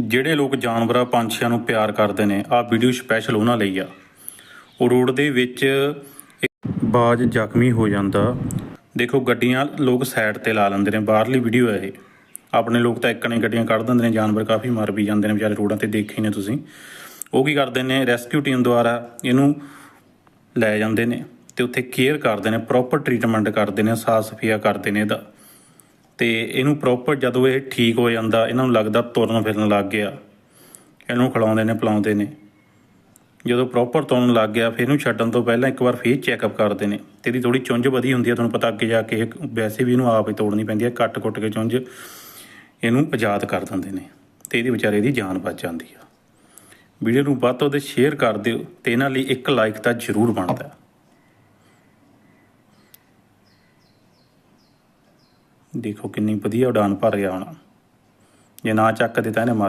ਜਿਹੜੇ ਲੋਕ ਜਾਨਵਰਾਂ, ਪੰਛੀਆਂ ਨੂੰ ਪਿਆਰ ਕਰਦੇ ਨੇ, ਆਹ ਵੀਡੀਓ ਸਪੈਸ਼ਲ ਉਹਨਾਂ ਲਈ ਆ। ਉਹ ਰੋਡ ਦੇ ਵਿੱਚ ਬਾਜ ਜ਼ਖਮੀ ਹੋ ਜਾਂਦਾ। ਦੇਖੋ, ਗੱਡੀਆਂ ਲੋਕ ਸਾਈਡ ਤੇ ਲਾ ਲੈਂਦੇ ਨੇ, ਬਾਹਰਲੀ ਵੀਡੀਓ ਹੈ ਇਹ। ਆਪਣੇ ਲੋਕ ਤਾਂ ਇੱਕਣੇ ਗੱਡੀਆਂ ਕੱਢ ਦਿੰਦੇ ਨੇ, ਜਾਨਵਰ ਕਾਫੀ ਮਰ ਵੀ ਜਾਂਦੇ ਨੇ, ਵਿਚਾਰੇ ਰੋਡਾਂ ਤੇ ਦੇਖੇ ਨੇ ਤੁਸੀਂ। ਉਹ ਕੀ ਕਰਦੇ ਨੇ ਰੈਸਕਿਊ ਟੀਮ ਦੁਆਰਾ ਇਹਨੂੰ ਲੈ ਜਾਂਦੇ ਨੇ ਤੇ ਉੱਥੇ ਕੇਅਰ ਕਰਦੇ ਨੇ ਪ੍ਰੋਪਰ ਟ੍ਰੀਟਮੈਂਟ ਕਰਦੇ ਨੇ ਸਾਫ਼ ਸਫਾਈਆ ਕਰਦੇ ਨੇ ਇਹਦਾ। ਤੇ ਇਹਨੂੰ ਪ੍ਰੋਪਰ ਜਦੋਂ ਇਹ ਠੀਕ ਹੋ ਜਾਂਦਾ, ਇਹਨਾਂ ਨੂੰ ਲੱਗਦਾ ਤੁਰਨ ਫਿਰਨ ਲੱਗ ਗਿਆ। ਇਹਨੂੰ ਖਿਲਾਉਂਦੇ ਨੇ, ਪਿਲਾਉਂਦੇ ਨੇ। ਜਦੋਂ ਪ੍ਰੋਪਰ ਤੁਰਨ ਲੱਗ ਗਿਆ, ਫਿਰ ਇਹਨੂੰ ਛੱਡਣ ਤੋਂ ਪਹਿਲਾਂ ਇੱਕ ਵਾਰ ਫੇਰ ਚੈੱਕਅਪ ਕਰਦੇ ਨੇ। ਤੇ ਇਹਦੀ ਥੋੜੀ ਚੁੰਝ ਵਧੀ ਹੁੰਦੀ ਹੈ ਤੁਹਾਨੂੰ ਪਤਾ ਅੱਗੇ ਜਾ ਕੇ ਇਹ ਵੈਸੇ ਵੀ ਇਹਨੂੰ ਆਪ ਹੀ ਤੋੜਨੀ ਪੈਂਦੀ ਹੈ ਕੱਟ ਕੁੱਟ ਕੇ ਚੁੰਝ। ਇਹਨੂੰ ਆਜ਼ਾਦ ਕਰ ਦਿੰਦੇ ਨੇ ਤੇ ਇਹਦੀ ਵਿਚਾਰੇ ਦੀ ਜਾਨ ਬਚ ਜਾਂਦੀ ਆ। ਵੀਡੀਓ ਨੂੰ ਵੱਧ ਤੋਂ ਵੱਧ ਸ਼ੇਅਰ ਕਰ ਦਿਓ ਤੇ ਇਹਨਾਂ ਲਈ ਇੱਕ ਲਾਈਕ ਤਾਂ ਜ਼ਰੂਰ ਬਣਦਾ। ਦੇਖੋ ਕਿੰਨੀ ਵਧੀਆ ਉਡਾਨ ਭਰ ਗਿਆ ਹੋਣਾ। ਜੇ ਨਾ ਚੱਕਦੇ ਤਾਂ ਇਹਨੇ ਮਰ